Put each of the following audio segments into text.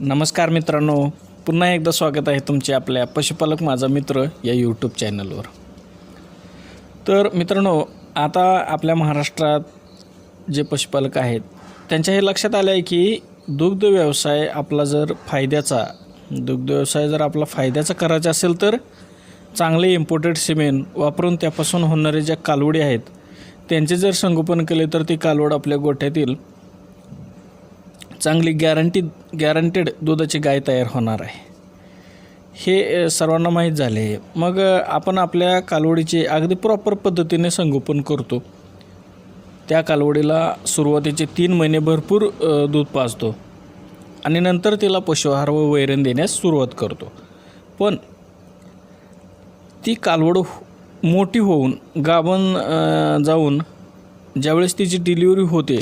नमस्कार मित्रांनो. पुन्हा एकदा स्वागत आहे तुमचे आपल्या पशुपालक माझा मित्र या यूट्यूब चॅनलवर तर मित्रांनो आता आपल्या महाराष्ट्रात जे पशुपालक आहेत त्यांच्या हे लक्षात आलं आहे की दुग्ध व्यवसाय आपला जर फायद्याचा दुग्ध व्यवसाय जर आपला फायद्याचा करायचा असेल तर चांगले इम्पोर्टेड सिमेंट वापरून त्यापासून होणारे ज्या कालवडी आहेत त्यांचे जर संगोपन केले तर ती कालवड आपल्या गोठ्यातील चांगली गॅरंटी गॅरंटेड दुधाची गाय तयार होणार आहे. हे सर्वांना माहीत झाले. आहे मग आपण आपल्या कालवडीचे अगदी प्रॉपर पद्धतीने संगोपन करतो. त्या कालवडीला सुरुवातीचे तीन महिने भरपूर दूध पाजतो. आणि नंतर तिला पशुआहार व वैरण देण्यास सुरुवात करतो. पण ती कालवड हो, मोठी होऊन गाभण जाऊन ज्यावेळेस तिची डिलिव्हरी होते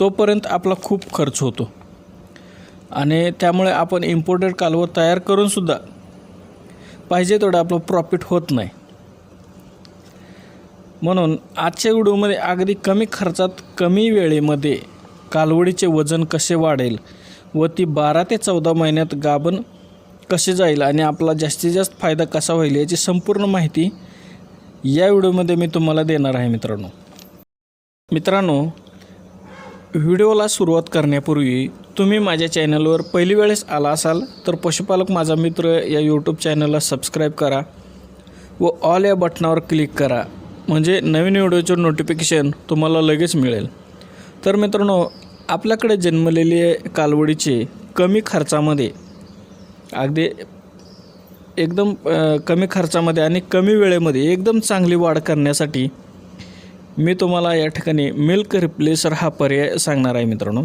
तोपर्यंत आपला खूप खर्च होतो. आणि त्यामुळे आपण इम्पोर्टेड कालवं तयार करूनसुद्धा पाहिजे तेवढं आपलं प्रॉफिट होत नाही. म्हणून आजच्या व्हिडिओमध्ये अगदी कमी खर्चात कमी वेळेमध्ये कालवडीचे वजन कसे वाढेल व ती बारा ते चौदा महिन्यात गाभण कसे जाईल आणि आपला जास्तीत जास्त फायदा कसा होईल याची संपूर्ण माहिती या व्हिडिओमध्ये मी तुम्हाला देणार आहे मित्रांनो. मित्रांनो व्हिडिओला सुरुवात करण्यापूर्वी तुम्ही माझ्या चॅनलवर पहिली वेळेस आला असाल तर पशुपालक माझा मित्र या यूट्यूब चॅनलला सबस्क्राईब करा व ऑल या बटनावर क्लिक करा. म्हणजे नवीन व्हिडिओचे नोटिफिकेशन तुम्हाला लगेच मिळेल. तर मित्रांनो आपल्याकडे जन्मलेले कालवडीचे कमी खर्चामध्ये अगदी एकदम कमी खर्चामध्ये आणि कमी वेळेमध्ये एकदम चांगली वाढ करण्यासाठी मी तुम्हाला या ठिकाणी मिल्क रिप्लेसर हा पर्याय सांगणार आहे मित्रांनो.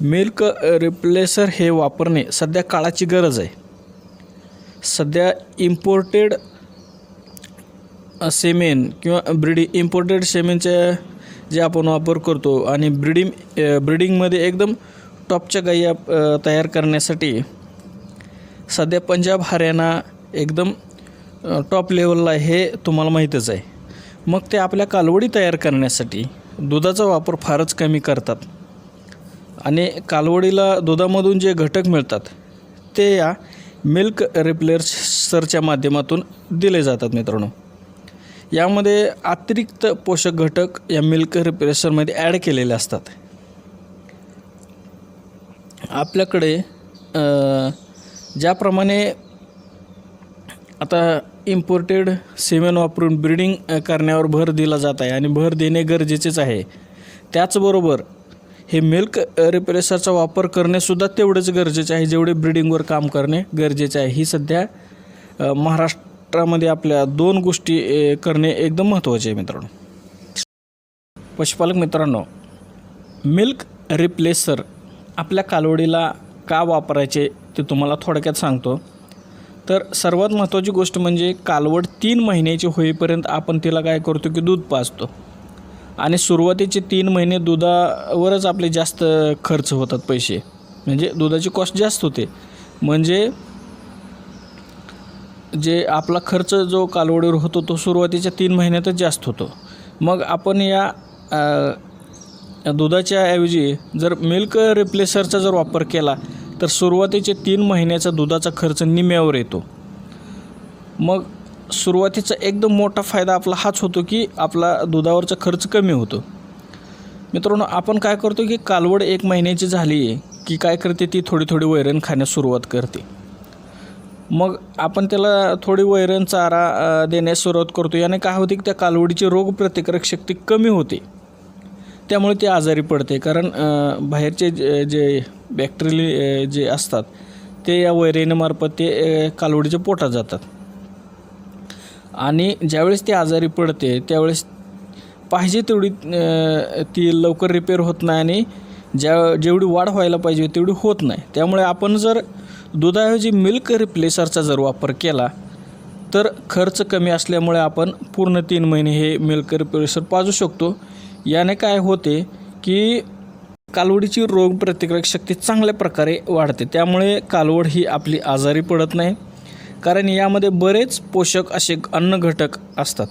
मिल्क रिप्लेसर हे वापरणे सध्या काळाची गरज आहे. सध्या इम्पोर्टेड सेमेन किंवा ब्रिडी इम्पोर्टेड सेमेनचे जे आपण वापर करतो आणि ब्रिडिंग ब्रिडिंगमध्ये एकदम टॉपच्या गायी तयार करण्यासाठी सध्या पंजाब हरियाणा एकदम टॉप लेवलला आहे हे तुम्हाला माहीतच आहे. मग ते आपल्या कालवडी तयार करण्यासाठी दुधाचा वापर फारच कमी करतात. आणि कालवडीला दुधामधून जे घटक मिळतात ते या मिल्क रिप्लेसरच्या माध्यमातून दिले जातात मित्रांनो. यामध्ये अतिरिक्त पोषक घटक या मिल्क रिप्लेसरमध्ये ॲड केलेले असतात. आपल्याकडे ज्याप्रमाणे आता इम्पोर्टेड सिमेंट वापरून ब्रिडिंग करण्यावर भर दिला जात आहे आणि भर देणे गरजेचेच आहे. त्याचबरोबर हे मिल्क रिप्रेसरचा वापर करणेसुद्धा तेवढेच गरजेचे आहे जेवढे ब्रिडिंगवर काम करणे गरजेचे आहे. ही सध्या महाराष्ट्रामध्ये आपल्या दोन गोष्टी करणे एकदम महत्त्वाचे आहे मित्रांनो. पशुपालक मित्रांनो मिल्क रिप्लेसर आपल्या कालवडीला का वापरायचे ते तुम्हाला थोडक्यात सांगतो. तर सर्वात महत्त्वाची गोष्ट म्हणजे कालवड तीन महिन्याची होईपर्यंत आपण तिला काय करतो की दूध पाजतो. आणि सुरुवातीचे तीन महिने दुधावरच आपले जास्त खर्च होतात पैसे. म्हणजे दुधाची कॉस्ट जास्त होते. म्हणजे जे आपला खर्च जो कालवडीवर होतो तो सुरुवातीच्या तीन महिन्यातच जास्त होतो. मग आपण या अ, दुधाच्या ऐवजी जर मिल्क रिप्लेसरचा जर वापर केला तर सुरुवातीचे तीन महिन्याचा दुधाचा खर्च निम्यावर येतो. मग सुरुवातीचा एकदम मोठा फायदा आपला हाच होतो की आपला दुधावरचा खर्च कमी होतो. मित्रांनो आपण काय करतो की कालवड एक महिन्याची झाली आहे की काय करते ती थोडी थोडी वैरण खाण्यास सुरुवात करते. मग आपण त्याला थोडी वैरण चारा देण्यास सुरुवात करतो. याने काय होते की त्या कालवडीची रोगप्रतिकारक शक्ती कमी होते. त्यामुळे ते आजारी पडते. कारण बाहेरचे जे जे बॅक्टेरियल eh, जे असतात ते या वैरणीमार्फत ते eh, कालवडीच्या पोटात जातात. आणि ज्यावेळेस ते आजारी पडते त्यावेळेस पाहिजे तेवढी eh, ती लवकर रिपेअर होत नाही आणि ज्या जेवढी वाढ व्हायला पाहिजे तेवढी होत नाही. त्यामुळे आपण जर दुधाऐवजी मिल्क रिप्लेसरचा जर वापर केला तर खर्च कमी असल्यामुळे आपण पूर्ण तीन महिने हे मिल्क रिप्लेसर पाजू शकतो. याने काय होते की कालवडीची रोगप्रतिकारक शक्ती चांगल्या प्रकारे वाढते. त्यामुळे कालवड ही आपली आजारी पडत नाही. कारण यामध्ये बरेच पोषक असे अन्न घटक असतात.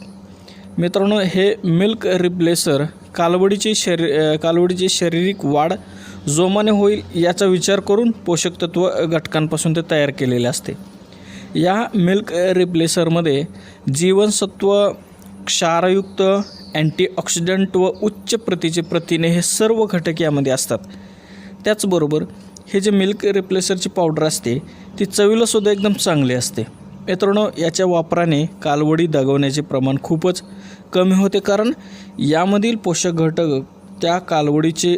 मित्रांनो हे मिल्क रिप्लेसर कालवडीची शरी कालवडीची शारीरिक वाढ जोमाने होईल याचा विचार करून पोषक तत्व घटकांपासून ते तयार केलेले असते. या मिल्क रिप्लेसरमध्ये जीवनसत्व क्षारयुक्त अँटीऑक्सिडंट व उच्च प्रतीचे प्रथिने हे सर्व घटक यामध्ये असतात. त्याचबरोबर हे जे मिल्क रिप्लेसरची पावडर असते ती चवीला सुद्धा एकदम चांगली असते. मित्रांनो याच्या वापराने कालवडी दगवण्याचे प्रमाण खूपच कमी होते कारण यामधील पोषक घटक त्या कालवडीचे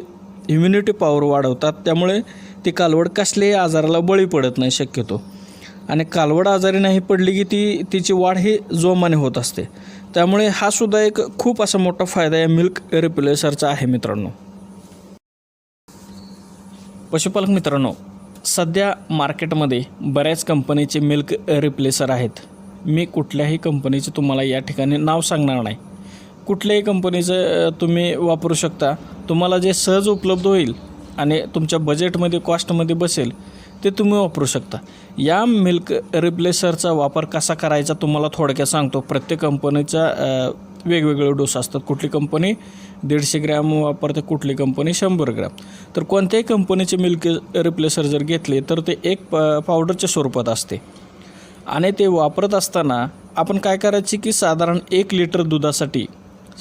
इम्युनिटी पॉवर वाढवतात त्यामुळे ती कालवड कसल्याही आजाराला बळी पडत नाही शक्यतो. आणि कालवड आजारी नाही पडली की ती तिची वाढ ही जोमाने होत असते. त्यामुळे हा सुद्धा एक खूप असा मोठा फायदा या मिल्क रिप्लेसरचा आहे मित्रांनो. पशुपालक मित्रांनो सध्या मार्केटमध्ये बऱ्याच कंपनीचे मिल्क रिप्लेसर आहेत. मी कुठल्याही कंपनीचे तुम्हाला या ठिकाणी नाव सांगणार नाही. कुठल्याही कंपनीचं तुम्ही वापरू शकता. तुम्हाला जे सहज उपलब्ध होईल आणि तुमच्या बजेटमध्ये कॉस्टमध्ये बसेल ते तुम्ही वापरू शकता. या मिल्क रिप्लेसरचा वापर कसा करायचा तुम्हाला थोडक्यात सांगतो. प्रत्येक कंपनीचा वेगवेगळे डोस असतात. कुठली कंपनी दीडशे ग्रॅम वापरते कुठली कंपनी शंभर ग्रॅम. तर कोणत्याही कंपनीचे मिल्क रिप्लेसर जर घेतले तर ते एक प पावडरच्या स्वरूपात असते. आणि ते वापरत असताना आपण काय करायचे की साधारण एक लिटर दुधासाठी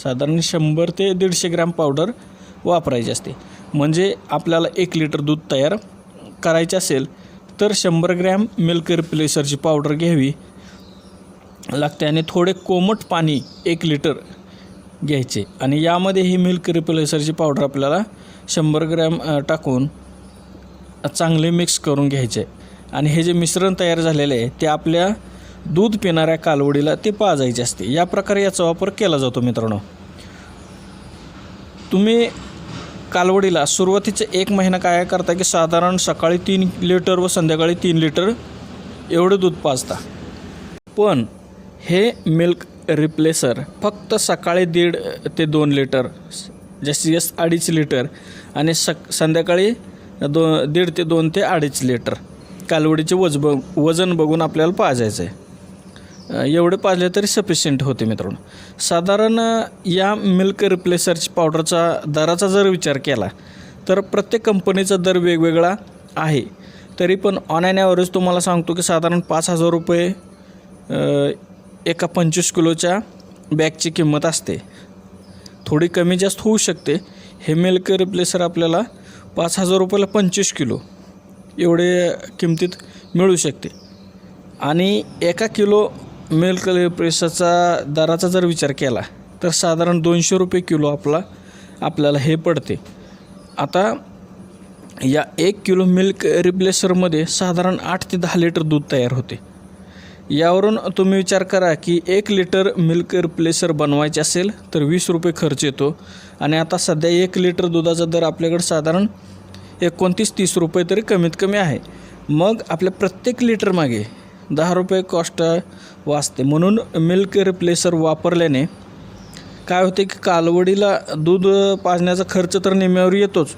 साधारण शंभर ते दीडशे ग्रॅम पावडर वापरायची असते. म्हणजे आपल्याला एक लिटर दूध तयार करायचे असेल तर शंभर ग्रॅम मिल्क रिप्लेसरची पावडर घ्यावी. लागते आणि थोडे कोमट पाणी एक लिटर घ्यायचे. आणि यामध्ये ही मिल्क रिप्लेसरची पावडर आपल्याला शंभर ग्रॅम टाकून चांगले मिक्स करून घ्यायचे. आणि हे जे मिश्रण तयार झालेले आहे ते आपल्या दूध पिणाऱ्या कालवडीला ते पाजायचे असते. या प्रकारे याचा वापर केला जातो मित्रांनो. तुम्ही कालवडीला सुरुवातीचे एक महिना काय करता की साधारण सकाळी तीन लिटर व संध्याकाळी तीन लिटर एवढं दूध पाजता. पण हे मिल्क रिप्लेसर फक्त सकाळी दीड ते दोन लिटर जास्तीत जास्त अडीच लिटर आणि सक संध्याकाळी दो दीड ते दोन ते अडीच लिटर कालवडीचे वज ब वजन बघून आपल्याला पाजायचं आहे एवढे पाजले तरी सफिशियंट होते मित्रांनो. साधारण या मिल्क रिप्लेसरची पावडरचा दराचा जर विचार केला तर प्रत्येक कंपनीचा दर वेगवेगळा आहे. तरी पण ऑन अँड ॲव्हरेज तुम्हाला सांगतो की साधारण पाच हजार रुपये एका पंचवीस किलोच्या बॅगची किंमत असते. थोडी कमी जास्त होऊ शकते. हे मिल्क रिप्लेसर आपल्याला पाच हजार रुपयाला पंचवीस किलो एवढे किमतीत मिळू शकते. आणि एका किलो मिल्क प्रेसाचा दराचा जर विचार केला तर साधारण दोनशे रुपये किलो आपला आपल्याला हे पडते. आता या एक किलो मिल्क रिप्लेसरमध्ये साधारण आठ ते दहा लिटर दूध तयार होते. यावरून तुम्ही विचार करा की एक लिटर मिल्क रिप्लेसर बनवायचे असेल तर वीस रुपये खर्च येतो. आणि आता सध्या एक लिटर दुधाचा दर आपल्याकडे साधारण एकोणतीस तीस रुपये तरी कमीत कमी आहे. मग आपल्या प्रत्येक लिटर मागे दहा रुपये कॉस्ट वाचते. म्हणून मिल्क रिप्लेसर वापरल्याने काय होते की कालवडीला दूध पाजण्याचा खर्च तर निम्यावर येतोच.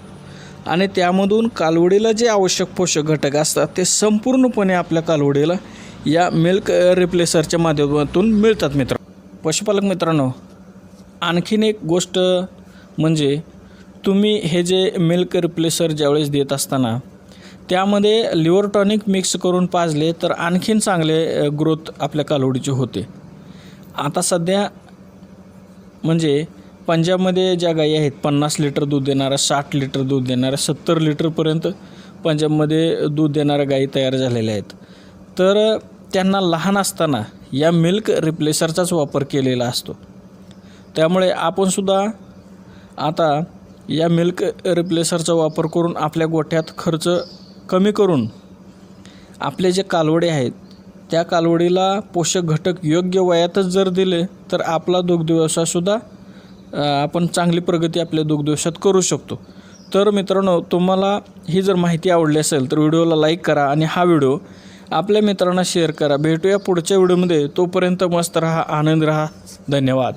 आणि त्यामधून कालवडीला जे आवश्यक पोषक घटक असतात ते संपूर्णपणे आपल्या कालवडीला या मिल्क रिप्लेसरच्या माध्यमातून मिळतात मित्र पशुपालक मित्रांनो आणखीन एक गोष्ट म्हणजे तुम्ही हे जे मिल्क रिप्लेसर ज्यावेळेस देत असताना त्यामध्ये लिव्हर टॉनिक मिक्स करून पाजले तर आणखीन चांगले ग्रोथ आपल्या कालवडीचे होते. आता सध्या म्हणजे पंजाबमध्ये ज्या गायी आहेत पन्नास लिटर दूध देणाऱ्या साठ लिटर दूध देणाऱ्या सत्तर लिटरपर्यंत पंजाबमध्ये दूध देणाऱ्या गायी तयार झालेल्या आहेत. तर त्यांना लहान असताना या मिल्क रिप्लेसरचाच वापर केलेला असतो. त्यामुळे आपणसुद्धा आता या मिल्क रिप्लेसरचा वापर करून आपल्या गोठ्यात खर्च कमी करून आपले जे कालवडे आहेत त्या कालवडीला पोषक घटक योग्य वयातच जर दिले तर आपला दुग्धव्यवसायसुद्धा आपण चांगली प्रगती आपल्या दुग्धव्यवसायात करू शकतो. तर मित्रांनो तुम्हाला ही जर माहिती आवडली असेल तर व्हिडिओला लाईक करा आणि हा व्हिडिओ आपल्या मित्रांना शेअर करा. भेटूया पुढच्या व्हिडिओमध्ये. तोपर्यंत मस्त राहा आनंद राहा. धन्यवाद.